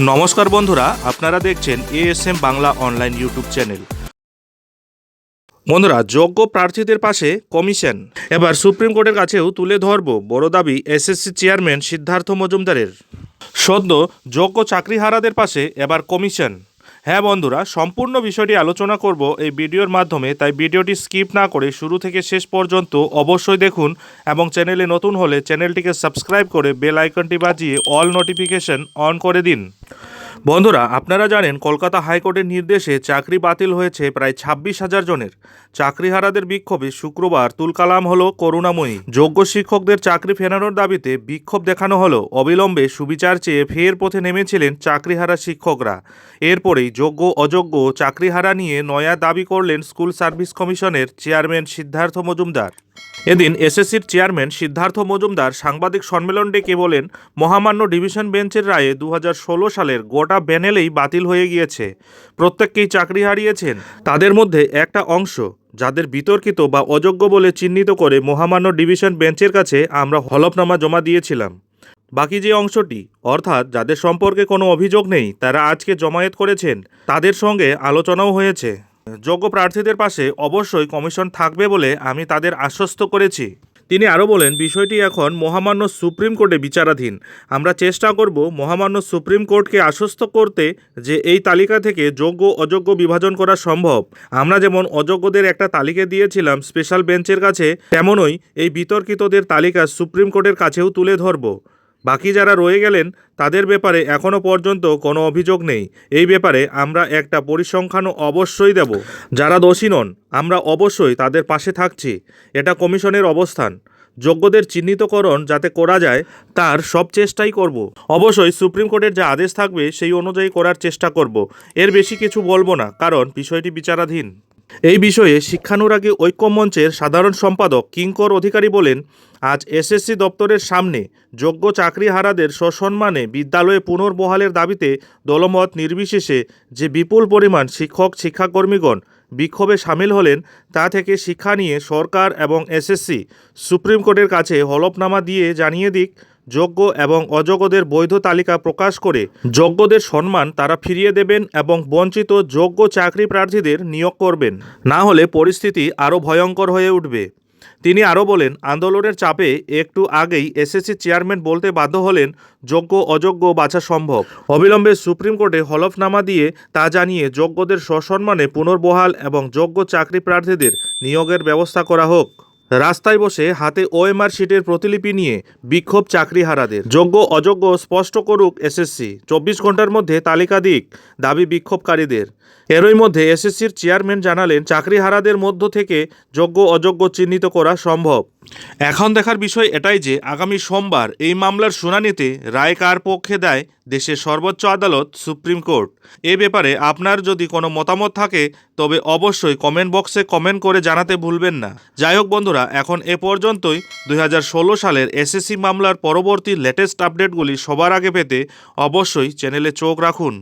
নমস্কার বন্ধুরা, আপনারা দেখছেন ASM Bangla online YouTube channel বন্ধুরা, যোগ্য প্রার্থীদের পাশে কমিশন। এবার সুপ্রিম কোর্টের কাছেও তুলে ধরব বড় দাবি এসএসসি চেয়ারম্যান সিদ্ধার্থ মজুমদারের। সদ্য যোগ্য চাকরিহারাদের পাশে এবার কমিশন। হ্যাঁ বন্ধুরা, সম্পূর্ণ বিষয়টি আলোচনা করব এই ভিডিওর মাধ্যমে, তাই ভিডিওটি স্কিপ না করে শুরু থেকে শেষ পর্যন্ত অবশ্যই দেখুন এবং চ্যানেলে নতুন হলে চ্যানেলটিকে সাবস্ক্রাইব করে বেল আইকনটি বাজিয়ে অল নোটিফিকেশন অন করে দিন। বন্ধুরা, আপনারা জানেন কলকাতা হাইকোর্টের নির্দেশে চাকরি বাতিল হয়েছে প্রায় ছাব্বিশ হাজার জনের। চাকরিহারাদের বিক্ষোভে শুক্রবার তুলকালাম হল করুণাময়ী। যোগ্য শিক্ষকদের চাকরি ফেরানোর দাবিতে বিক্ষোভ দেখানো হলো। অবিলম্বে সুবিচার চেয়ে ফের পথে নেমেছিলেন চাকরিহারা শিক্ষকরা। এরপরেই যোগ্য, অযোগ্য চাকরিহারা নিয়ে নয়া দাবি করলেন স্কুল সার্ভিস কমিশনের চেয়ারম্যান সিদ্ধার্থ মজুমদার। এদিন এসএসসির চেয়ারম্যান সিদ্ধার্থ মজুমদার সাংবাদিক সম্মেলন ডেকে বলেন মহামান্য ডিভিশন বেঞ্চের রায়ে দু হাজার ষোলো সালের গোটা ব্যানেলেই বাতিল হয়ে গিয়েছে। প্রত্যেককেই চাকরি হারিয়েছেন। তাদের মধ্যে একটা অংশ, যাদের বিতর্কিত বা অযোগ্য বলে চিহ্নিত করে মহামান্য ডিভিশন বেঞ্চের কাছে আমরা হলফনামা জমা দিয়েছিলাম। বাকি যে অংশটি, অর্থাৎ যাদের সম্পর্কে কোনো অভিযোগ নেই, তারা আজকে জমায়েত করেছেন, তাদের সঙ্গে আলোচনাও হয়েছে। যোগ্য প্রার্থীদের পাশে অবশ্যই কমিশন থাকবে বলে আমি তাদের আশ্বস্ত করেছি। তিনি আরও বলেন, বিষয়টি এখন মহামান্য সুপ্রিম কোর্টে বিচারাধীন। আমরা চেষ্টা করব মহামান্য সুপ্রিম কোর্টকে আশ্বস্ত করতে যে এই তালিকা থেকে যোগ্য অযোগ্য বিভাজন করা সম্ভব। আমরা যেমন অযোগ্যদের একটা তালিকা দিয়েছিলাম স্পেশাল বেঞ্চের কাছে, তেমনই এই বিতর্কিতদের তালিকা সুপ্রিম কোর্টের কাছেও তুলে ধরব। বাকি যারা রয়ে গেলেন, তাদের ব্যাপারে এখনও পর্যন্ত কোনো অভিযোগ নেই। এই ব্যাপারে আমরা একটা পরিসংখ্যানও অবশ্যই দেব। যারা দোষী নন, আমরা অবশ্যই তাদের পাশে থাকছি। এটা কমিশনের অবস্থান। যোগ্যদের চিহ্নিতকরণ যাতে করা যায়, তার সব চেষ্টাই করব। অবশ্যই সুপ্রিম কোর্টের যে আদেশ থাকবে, সেই অনুযায়ী করার চেষ্টা করব। এর বেশি কিছু বলব না, কারণ বিষয়টি বিচারাধীন। এই বিষয়ে শিক্ষানুরাগী ঐক্যমঞ্চের সাধারণ সম্পাদক কিঙ্কর অধিকারী বলেন আজ এসএসসি দপ্তরের সামনে যোগ্য চাকরিহারাদের সসম্মানে বিদ্যালয়ে পুনর্বহালের দাবিতে দলমত নির্বিশেষে যে বিপুল পরিমাণ শিক্ষক, শিক্ষাকর্মীগণ বিক্ষোভে সামিল হলেন, তা থেকে শিক্ষা নিয়ে সরকার এবং এসএসসি সুপ্রিম কোর্টের কাছে হলফনামা দিয়ে জানিয়ে দিক, যোগ্য এবং অযোগ্যদের বৈধ তালিকা প্রকাশ করে যোগ্যদের সম্মান তারা ফিরিয়ে দেবেন এবং বঞ্চিত যোগ্য চাকরি প্রার্থীদের নিয়োগ করবেন। না হলে পরিস্থিতি আরও ভয়ঙ্কর হয়ে উঠবে। তিনি আরও বলেন, আন্দোলনের চাপে একটু আগেই এসএসসি চেয়ারম্যান বলতে বাধ্য হলেন, যোগ্য, অযোগ্য বাছা সম্ভব। অবিলম্বে সুপ্রিম কোর্টে হলফনামা দিয়ে তা জানিয়ে যোগ্যদের সসম্মানে পুনর্বহাল এবং যোগ্য চাকরি প্রার্থীদের নিয়োগের ব্যবস্থা করা হোক। রাস্তায় বসে হাতে ওএমআর শিটের প্রতিলিপি নিয়ে বিক্ষোভ চাকরিহারাদের। যোগ্য, অযোগ্য স্পষ্ট করুক এসএসসি। চব্বিশ ঘণ্টার মধ্যে তালিকা দিক দাবি বিক্ষোভকারীদের। এরই মধ্যে এসএসসির চেয়ারম্যান জানালেন, চাকরিহারাদের মধ্য থেকে যোগ্য, অযোগ্য চিহ্নিত করা সম্ভব। এখন দেখার বিষয় এটাই যে, আগামী সোমবার এই মামলার শুনানিতে রায় কার পক্ষে দেয় দেশের সর্বোচ্চ আদালত, সুপ্রিম কোর্ট। এ ব্যাপারে আপনার যদি কোনো মতামত থাকে, তবে অবশ্যই কমেন্ট বক্সে কমেন্ট করে জানাতে ভুলবেন না। যাই হোক বন্ধুরা, এখন এ পর্যন্তই। দুই হাজার ষোলো সালের এসএসসি মামলার পরবর্তী লেটেস্ট আপডেটগুলি সবার আগে পেতে অবশ্যই চ্যানেলে চোখ রাখুন।